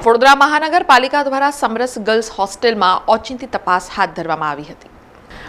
વડોદરા મહાનગરપાલિકા દ્વારા સમરસ ગર્લ્સ હોસ્ટેલમાં ઓચિંતી તપાસ હાથ ધરવામાં આવી હતી.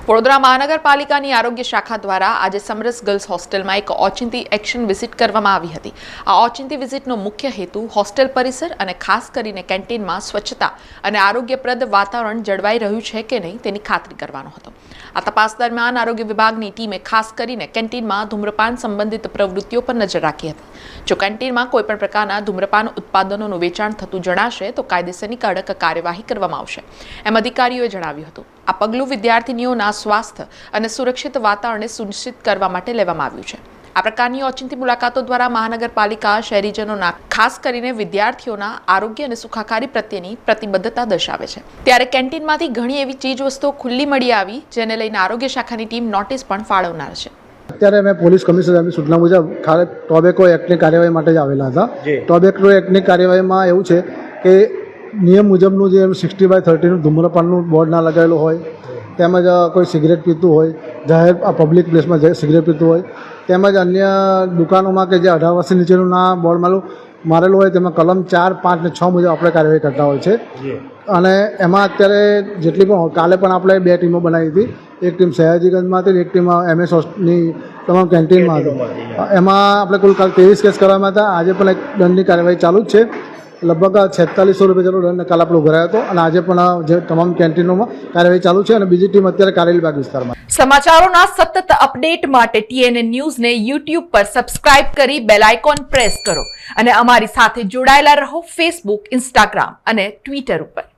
વડોદરા મહાનગરપાલિકાની આરોગ્ય શાખા દ્વારા આજે સમરસ ગર્લ્સ હોસ્ટેલમાં એક ઓચિંતી એક્શન વિઝિટ કરવામાં આવી હતી. આ ઓચિંતી વિઝિટનો મુખ્ય હેતુ હોસ્ટેલ પરિસર અને ખાસ કરીને કેન્ટીનમાં સ્વચ્છતા અને આરોગ્યપ્રદ વાતાવરણ જળવાઈ રહ્યું છે કે નહીં તેની ખાતરી કરવાનો હતો. આ તપાસ દરમિયાન આરોગ્ય વિભાગની ટીમે ખાસ કરીને કેન્ટીનમાં ધૂમ્રપાન સંબંધિત પ્રવૃત્તિઓ પર નજર રાખી હતી. જો કેન્ટીનમાં કોઈપણ પ્રકારના ધૂમ્રપાન ઉત્પાદનોનું વેચાણ થતું જણાશે, તો કાયદેસરની કડક કાર્યવાહી કરવામાં આવશે, એમ અધિકારીઓએ જણાવ્યું હતું. આ પગલું વિદ્યાર્થીનીઓના સ્વાસ્થ્ય અને સુરક્ષિત વાતાવરણને સુનિશ્ચિત કરવા માટે લેવામાં આવ્યું છે. આ પ્રકારની ઓચિંતી મુલાકાતો દ્વારા મહાનગરપાલિકા શહેરીજનોના ખાસ કરીને વિદ્યાર્થીઓના આરોગ્ય અને સુખાકારી પ્રત્યેની પ્રતિબદ્ધતા દર્શાવે છે. ત્યારે કેન્ટીનમાંથી ઘણી એવી ચીજ વસ્તુઓ ખુલ્લી મળી આવી જેને લઈને આરોગ્ય શાખાની ટીમ નોટિસ પણ ફાળવનાર છે. અત્યારે અમે પોલીસ કમિશનરની સૂચના મુજબ ખાલી ટોબેકો એક્ટની કાર્યવાહી માટે જ આવેલા હતા. ટોબેકો એક્ટની કાર્યવાહીમાં એવું છે કે નિયમ મુજબનું જે સિક્સટી બાય થર્ટીનું ધૂમ્રપાનનું બોર્ડ ના લગાવેલું હોય તેમજ કોઈ સિગરેટ પીતું હોય જાહેર પબ્લિક પ્લેસમાં જે સિગરેટ પીતું હોય તેમજ અન્ય દુકાનોમાં કે જે અઢાર વર્ષની નીચેનું ના બોર્ડ માલું મારેલું હોય તેમાં કલમ ચાર પાંચ ને છ મુજબ આપણે કાર્યવાહી કરતા હોય છે. અને એમાં અત્યારે જેટલી પણ કાલે પણ આપણે બે ટીમો બનાવી હતી. એક ટીમ સયાજીગંજમાં હતી એક ટીમ એમએસ હોસ્ટની તમામ કેન્ટીનમાં હતી. એમાં આપણે કુલ કાલ ત્રેવીસ કેસ કરવામાં હતા. આજે પણ એક દંડની કાર્યવાહી ચાલુ જ છે. લગભગ છેતાલીસો રૂપિયા જેટલો દંડ કાલ ભરાયો હતો અને આજે પણ જે તમામ કેન્ટીનોમાં કાર્યવાહી ચાલુ છે અને બીજી ટીમ અત્યારે કારેલીબાગ વિસ્તારમાં સમાચારોના સતત અપડેટ માટે ટીએનએ ન્યૂઝને યુટ્યુબ પર સબસ્ક્રાઇબ કરી બેલ આઇકોન પ્રેસ કરો અને અમારી સાથે જોડાયેલા રહો ફેસબુક ઇન્સ્ટાગ્રામ અને ટ્વિટર ઉપર.